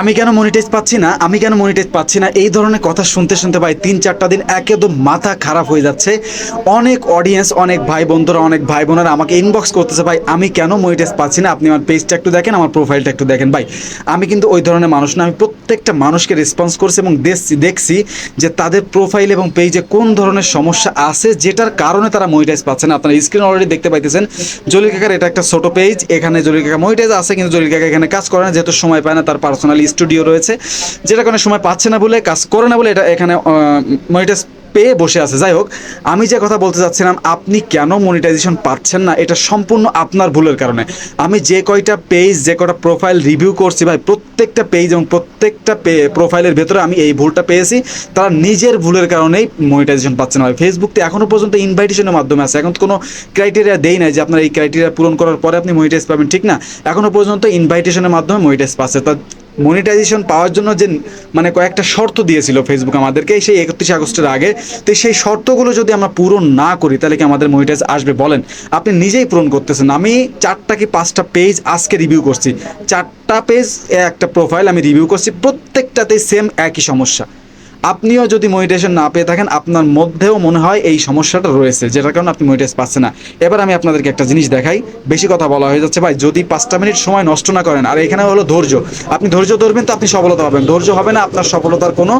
আমি কেন মনিটাইজ পাচ্ছি না? আমি কেন মনিটাইজ পাচ্ছি না? এই ধরনের কথা শুনতে শুনতে ভাই তিন চারটা দিন একদম মাথা খারাপ হয়ে যাচ্ছে। অনেক অডিয়েন্স অনেক ভাই বন্ধুরা, অনেক ভাই বোনেরা আমাকে ইনবক্স করতেছে, ভাই, আমি কেন মনিটাইজ পাচ্ছি না? আপনি আমার পেজটা একটু দেখেন, আমার প্রোফাইলটা একটু দেখেন। ভাই, আমি কিন্তু ওই ধরনের মানুষ না, আমি প্রত্যেকটা মানুষকে রেসপন্স করছি এবং দেখছি দেখছি যে তাদের প্রোফাইল এবং পেজে কোন ধরনের সমস্যা আছে, যেটার কারণে তারা মনিটাইজ পাচ্ছে না। আপনারা স্ক্রিন অলরেডি দেখতে পাইতেছেন, জলিল কাকার এটা একটা ছোট পেজ এখানে জলিল কাকা মনিটাইজ আছে, কিন্তু জলিল কাকা এখানে কাজ করে না, যেহেতু সময় পায় না, তার পার্সোনাল স্টুডিও রয়েছে। যেটা কোনো সময় পাচ্ছে না বলে, কাজ করে না বলে এটা এখানে মনিটাইজ পেয়ে বসে আছে। যাই হোক, আমি যে কথা বলতে চাচ্ছিলাম, আপনি কেন মনিটাইজেশন পাচ্ছেন না? এটা সম্পূর্ণ আপনার ভুলের কারণে। আমি যে কয়টা পেজ যে কয়টা প্রোফাইল রিভিউ করছি ভাই, প্রত্যেকটা পেজ এবং প্রত্যেকটা প্রোফাইলের ভেতরে আমি এই ভুলটা পেয়েছি। তারা নিজের ভুলের কারণেই মনিটাইজেশন পাচ্ছে না ভাই। ফেসবুক ফেসবুকতে এখনও পর্যন্ত ইনভাইটেশনের মাধ্যমে আছে। এখন তো কোনো ক্রাইটেরিয়া দেই নাই যে আপনার এই ক্রাইটেরিয়া পূরণ করার পরে আপনি মনিটাইজ পাবেন, ঠিক না? এখনও পর্যন্ত ইনভাইটেশনের মাধ্যমে মনিটাইজ পাচ্ছে। তা মনিটাইজেশন পাওয়ার জন্য যে মানে কয়েকটা শর্ত দিয়েছিল ফেসবুক আমাদেরকে সেই একত্রিশ আগস্টের আগে। তো সেই শর্তগুলো যদি আমরা পূরণ না করি, তাহলে কি আমাদের মনিটাইজ আসবে? বলেন, আপনি নিজেই পূরণ করতেছেন। আমি চারটা কি পাঁচটা পেজ আজকে রিভিউ করছি? চারটা পেজ একটা প্রোফাইল আমি রিভিউ করছি। প্রত্যেকটাতেই সেম একই সমস্যা। আপনিও যদি মনিটেশন না পেয়ে থাকেন, আপনার মধ্যেও মনে হয় এই সমস্যাটা রয়েছে, যেটার কারণে আপনি মনিটাইজ পাচ্ছেন না। এবার আমি আপনাদেরকে একটা জিনিস দেখাই। বেশি কথা বলা হয়ে যাচ্ছে, ভাই, যদি পাঁচটা মিনিট সময় নষ্ট না করেন, আর এখানে হলো ধৈর্য। আপনি ধৈর্য ধরবেন তো আপনি সফলতা পাবেন। ধৈর্য হবে না, আপনার সফলতার কোনো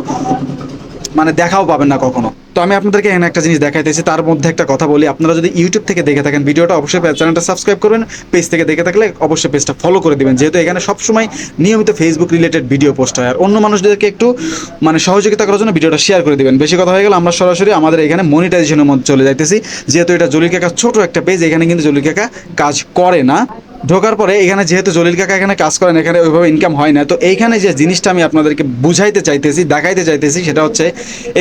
মানে দেখাও পাবেন না কখনো। তো আমি আপনাদেরকে এখানে একটা জিনিস দেখাইতেছি, তার মধ্যে একটা কথা বলি। আপনারা যদি ইউটিউব থেকে দেখে থাকেন ভিডিওটা, অবশ্যই চ্যানেলটা সাবস্ক্রাইব করবেন পেজ থেকে দেখে থাকলে অবশ্যই পেজটা ফলো করে দিবেন। যেহেতু এখানে সবসময় নিয়মিত ফেসবুক রিলেটেড ভিডিও পোস্ট হয়। আর অন্য মানুষদেরকে একটু মানে সহযোগিতা করার জন্য ভিডিওটা শেয়ার করে দিবেন। বেশি কথা হয়ে গেলে আমরা সরাসরি আমাদের এখানে মনিটাইজেশনের মধ্যে চলে যাইতেছি। যেহেতু এটা জলিল কাকা ছোট একটা পেজ এখানে কিন্তু জলিল কাকা কাজ করে না। ঢোকার পরে এখানে যেহেতু জলিল কাকা এখানে কাজ করেন, এখানে ওইভাবে ইনকাম হয় না। তো এইখানে যে জিনিসটা আমি আপনাদেরকে বুঝাইতে চাইতেছি, দেখাইতে চাইতেছি, সেটা হচ্ছে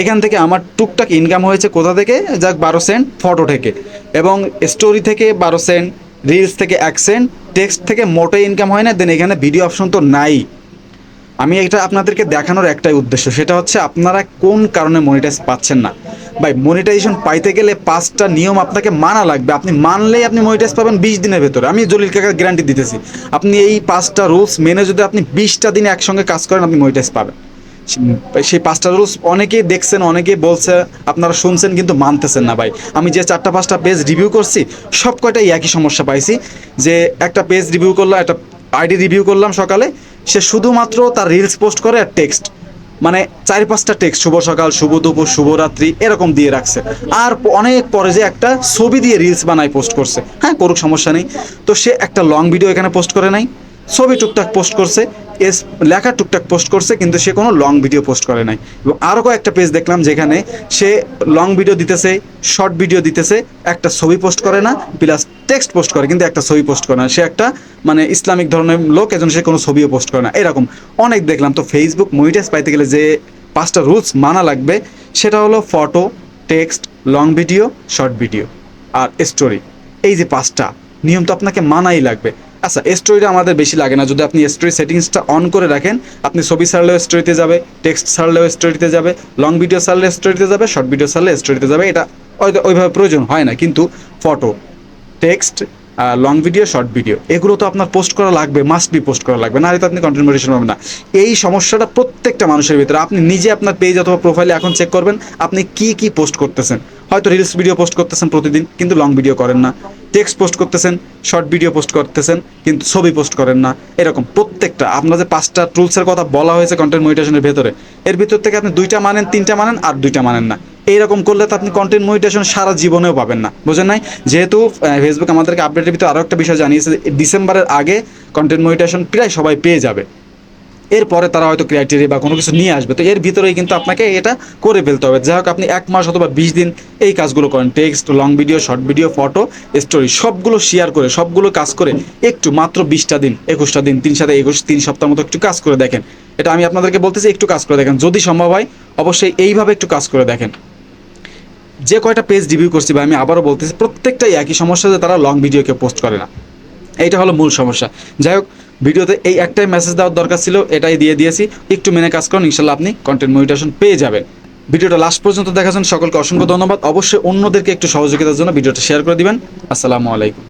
এখান থেকে আমার টুকটাক ইনকাম হয়েছে কোথা থেকে? যাক, বারো সেন্ট ফটো থেকে। এবং স্টোরি থেকে বারো সেন্ট রিলস থেকে এক সেন্ট টেক্সট থেকে মোটে ইনকাম হয় না। দেন এখানে ভিডিও অপশন তো নাই। আমি এটা আপনাদেরকে দেখানোর একটাই উদ্দেশ্য, সেটা হচ্ছে আপনারা কোন কারণে মনিটাইজ পাচ্ছেন না। ভাই মনিটাইজেশন পাইতে গেলে পাঁচটা নিয়ম আপনাকে মানা লাগবে। আপনি মানলেই আপনি মনিটাইজ পাবেন বিশ দিনের ভেতরে। আমি জলিল কাকার গ্যারান্টি দিতেছি। আপনি এই পাঁচটা রুলস মেনে যদি আপনি বিশটা দিনে একসঙ্গে কাজ করেন, আপনি মনিটাইজ পাবেন। সেই পাঁচটা রুলস অনেকেই দেখছেন, অনেকেই বলছে, আপনারা শুনছেন কিন্তু মানতেছেন না ভাই। আমি যে চারটা পাঁচটা পেজ রিভিউ করছি, সব কয়টাই একই সমস্যা পাইছি, যে একটা পেজ রিভিউ করলাম একটা আইডি রিভিউ করলাম সকালে, সে শুধুমাত্র তার রিলস পোস্ট করে আর টেক্সট মানে চার পাঁচটা টেক্সট শুভ সকাল, শুভ দুপুর শুভরাত্রি এরকম দিয়ে রাখছে। আর অনেক পরে যে একটা ছবি দিয়ে রিলস বানায় পোস্ট করছে। হ্যাঁ করুক, সমস্যা নেই। তো সে একটা লং ভিডিও এখানে পোস্ট করে নাই। ছবি টুকটাক পোস্ট করছে, এস লেখা টুকটাক পোস্ট করছে, কিন্তু সে কোনো লং ভিডিও পোস্ট করে নাই। এবং আরও কয়েকটা পেজ দেখলাম যেখানে সে লং ভিডিও দিতেছে শর্ট ভিডিও দিতেছে, একটা ছবি পোস্ট করে না প্লাস টেক্সট পোস্ট করে, কিন্তু একটা ছবি পোস্ট করে না। সে একটা মানে ইসলামিক ধরনের লোক, এজন্য সে কোনো ছবিও পোস্ট করে না। এরকম অনেক দেখলাম। তো ফেসবুক মনিটাইজ পাইতে গেলে যে পাঁচটা রুলস মানা লাগবে, সেটা হলো photo text long video short video আর স্টোরি এই যে পাঁচটা, নিয়ম তো আপনাকে মানাই লাগবে। আচ্ছা স্টোরিটা আমাদের বেশি লাগে না। যদি আপনি স্টোরি সেটিংসটা অন করে রাখেন, আপনি ছবি সারলেও স্টোরিতে যাবে টেক্সট সারলেও স্টোরিতে যাবে লং ভিডিও সারলে স্টোরিতে যাবে শর্ট ভিডিও সারলে স্টোরিতে যাবে, এটা হয়তো ওইভাবে প্রয়োজন হয় না। কিন্তু photo text long video short video এগুলো তো আপনার পোস্ট করা লাগবে মাস্ট বি পোস্ট করা লাগবে, না হলে তো আপনি কন্টেন্ট মোটিভেশন পাবেন না। এই সমস্যাটা প্রত্যেকটা মানুষের ভিতরে, আপনি নিজে আপনার পেজ অথবা প্রোফাইলে এখন চেক করবেন, আপনি কি কি পোস্ট করতেছেন। হয়তো রিলস ভিডিও পোস্ট করতেছেন প্রতিদিন, কিন্তু লং ভিডিও করেন না। টেক্সট পোস্ট করতেছেন শর্ট ভিডিও পোস্ট করতেছেন, কিন্তু ছবি পোস্ট করেন না। এরকম প্রত্যেকটা, আপনার যে পাঁচটা টুলসের কথা বলা হয়েছে কন্টেন্ট মনিটেশনের ভেতরে, এর ভিতর থেকে আপনি দুইটা মানেন, তিনটা মানেন, আর দুইটা মানেন না। এইরকম করলে তো আপনি কন্টেন্ট মনিটেশন সারা জীবনেও পাবেন না। বোঝেন নাই? যেহেতু ফেসবুক আমাদেরকে আপডেটের ভিতরে আরও একটা বিষয় জানিয়েছে ডিসেম্বরের আগে কন্টেন্ট মনিটেশন প্রায় সবাই পেয়ে যাবে। এরপরে তারা হয়তো ক্রাইটেরিয়া বা কোনো কিছু নিয়ে আসবে। তো এর ভিতরেই কিন্তু আপনাকে এটা করে ফেলতে হবে। যাই হোক, আপনি এক মাস অথবা বিশ দিন এই কাজগুলো করেন। Text long video short video photo story সবগুলো শেয়ার করে, সবগুলো কাজ করে একটু মাত্র বিশটা দিন, একুশটা দিন, তিন সাথে একুশ, তিন সপ্তাহ মতো একটু কাজ করে দেখেন। এটা আমি আপনাদেরকে বলতেছি, একটু কাজ করে দেখেন। যদি সম্ভব হয়, অবশ্যই এইভাবে একটু কাজ করে দেখেন। যে কয়টা পেজ রিভিউ করছি বা আমি আবারও বলতেছি, প্রত্যেকটাই একই সমস্যা যে তারা লং ভিডিওকে পোস্ট করে না। এইটা হলো মূল সমস্যা। যাই হোক ভিডিওতে এই একটাই মেসেজ দেওয়ার দরকার ছিল, এটাই দিয়ে দিয়েছি। একটু মেনে কাজ করুন, ইনশাল্লাহ আপনি কন্টেন্ট মনিটেশন পেয়ে যাবেন। ভিডিওটা লাস্ট পর্যন্ত দেখাচ্ছেন সকলকে অসংখ্য ধন্যবাদ। অবশ্যই অন্যদেরকে একটু সহযোগিতার জন্য ভিডিওটা শেয়ার করে দিবেন। আসসালামু আলাইকুম।